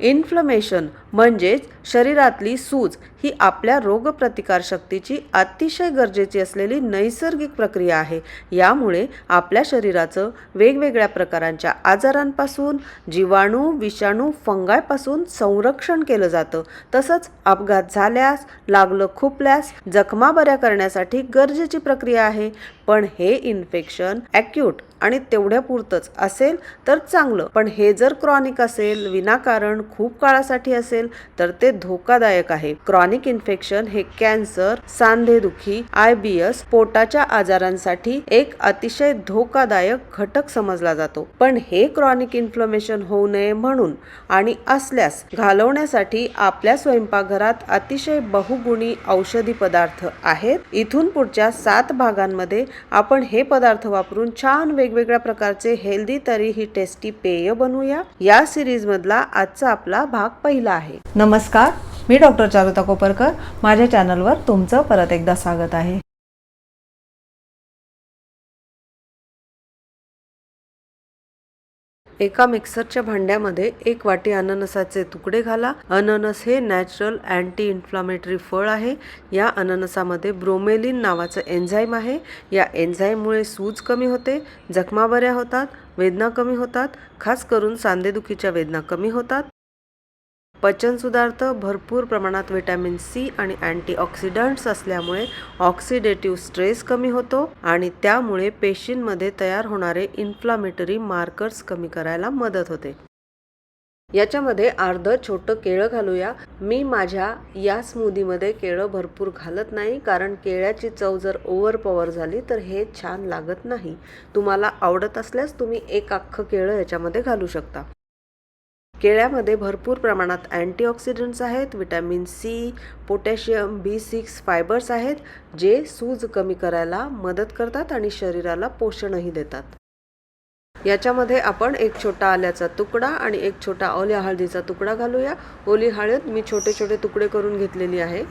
Inflammation म्हणजेच शरीरातली सूज ही आपल्या रोगप्रतिकारशक्तीची अतिशय गरजेची असलेली नैसर्गिक प्रक्रिया आहे. यामुळे आपल्या शरीराचं वेगवेगळ्या प्रकारांच्या आजारांपासून जीवाणू विषाणू फंगायपासून संरक्षण केलं जातं. तसंच अपघात झाल्यास लागलं खुपल्यास जखमा बऱ्या करण्यासाठी गरजेची प्रक्रिया आहे. पण हे इन्फेक्शन ॲक्यूट आणि तेवढ्यापुरतंच असेल तर चांगलं. पण हे जर क्रॉनिक असेल विनाकारण खूप काळासाठी असेल तर ते धोकादायक आहे. क्रॉनिक इन्फेक्शन हे कॅन्सर सांधेदुखी आय बी एस पोटाच्या आजारांसाठी एक अतिशय धोकादायक घटक समजला जातो. पण हे क्रॉनिक इन्फ्लमेशन होऊ नये म्हणून आणि असल्यास घालवण्यासाठी आपल्या स्वयंपाकघरात अतिशय बहुगुणी औषधी पदार्थ आहेत. इथून पुढच्या सात भागांमध्ये आपण हे पदार्थ वापरून छान वेगवेगळ्या प्रकारचे हेल्दी तरीही टेस्टी पेय बनवूया. या सिरीज मधला आजचा आपला भाग पहिला आहे. नमस्कार. मी डॉक्टर चारुता कोपरकर. माझ्या चॅनलवर तुमचं परत एकदा स्वागत आहे. एका मिक्सरच्या भांड्यामध्ये एक वाटी अननसाचे तुकडे घाला. अननस हे नॅचरल अँटी इन्फ्लामेटरी फळ आहे. या अननसामध्ये ब्रोमेलिन नावाचं एन्झाईम आहे. या एन्झाईममुळे सूज कमी होते जखमा बऱ्या होतात वेदना कमी होतात खास करून सांधेदुखीच्या वेदना कमी होतात. पचन सुधारतं भरपूर प्रमाणात व्हिटॅमिन सी आणि अँटीऑक्सिडंट्स असल्यामुळे ऑक्सिडेटिव्ह स्ट्रेस कमी होतो आणि त्यामुळे पेशींमध्ये तयार होणारे इन्फ्लामेटरी मार्कर्स कमी करायला मदत होते. याच्यामध्ये अर्ध छोटं केळं घालूया. मी माझ्या या स्मूदीमध्ये केळं भरपूर घालत नाही कारण केळ्याची चव जर ओव्हर पॉवर झाली तर हे छान लागत नाही. तुम्हाला आवडत असल्यास तुम्ही एक अख्खं केळं याच्यामध्ये घालू शकता. केळ्यामध्ये भरपूर प्रमाणात अँटीऑक्सिडंट्स आहेत vitamin C potassium B six fibres आहेत जे सूज कमी करायला मदत करतात आणि शरीराला पोषणही देतात. याच्यामध्ये आपण एक छोटा आल्याचा तुकडा आणि एक छोटा ओल्या हळदीचा तुकडा घालूया. ओली हळद मी छोटे छोटे तुकडे करून घेतलेली आहे.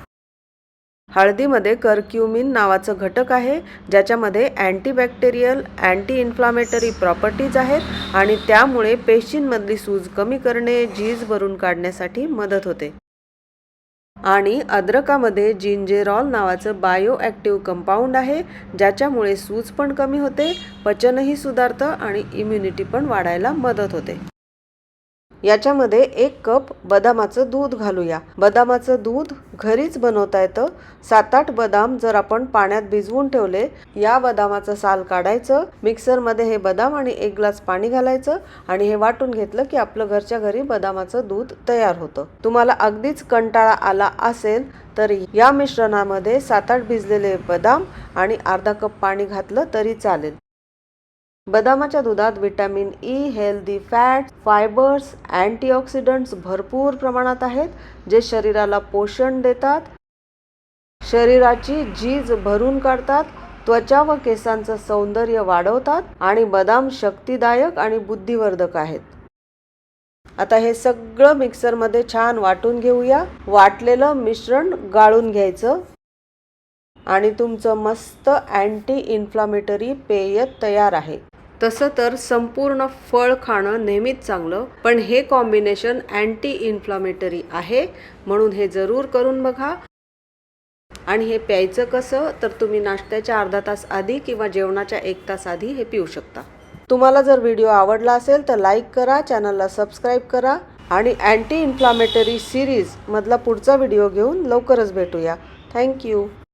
हळदीमध्ये करक्युमिन नावाचं घटक आहे ज्याच्यामध्ये अँटीबॅक्टेरियल अँटी इन्फ्लामेटरी प्रॉपर्टीज आहेत आणि त्यामुळे पेशींमधली सूज कमी करणे झीज भरून काढण्यासाठी मदत होते. आणि अद्रकामध्ये जिंजेरॉल नावाचं बायो ॲक्टिव्ह कंपाऊंड आहे ज्याच्यामुळे सूज पण कमी होते पचनही सुधारतं आणि इम्युनिटी पण वाढायला मदत होते. याच्यामध्ये एक कप बदामाचं दूध घालूया. बदामाचं दूध घरीच बनवता येतं. सात आठ बदाम जर आपण पाण्यात भिजवून ठेवले या बदामाचं साल काढायचं मिक्सरमध्ये हे बदाम आणि एक ग्लास पाणी घालायचं आणि हे वाटून घेतलं की आपलं घरच्या घरी बदामाचं दूध तयार होतं. तुम्हाला अगदीच कंटाळा आला असेल तर या मिश्रणामध्ये सात आठ भिजलेले बदाम आणि अर्धा कप पाणी घातलं तरी चालेल. बदामाच्या दुधात vitamin E healthy fat fibres antioxidants भरपूर प्रमाणात आहेत जे शरीराला पोषण देतात. शरीराची झीज भरून काढतात त्वचा व केसांचं सौंदर्य वाढवतात आणि बदाम शक्तिदायक आणि बुद्धिवर्धक आहेत. आता हे सगळं मिक्सरमध्ये छान वाटून घेऊया. वाटलेलं मिश्रण गाळून घ्यायचं. आणि तुमचं मस्त अँटी इन्फ्लामेटरी पेय तयार आहे. तसं तर संपूर्ण फळ खाणं नेहमीच चांगलं पण हे कॉम्बिनेशन अँटी इन्फ्लामेटरी आहे म्हणून हे जरूर करून बघा. आणि हे प्यायचं कसं तर तुम्ही नाश्त्याच्या अर्धा तास आधी किंवा जेवणाच्या एक तास आधी हे पिऊ शकता. तुम्हाला जर व्हिडिओ आवडला असेल तर लाईक करा चॅनलला सबस्क्राईब करा आणि अँटी इन्फ्लामेटरी सिरीज मधला पुढचा व्हिडिओ घेऊन लवकरच भेटूया. थँक्यू.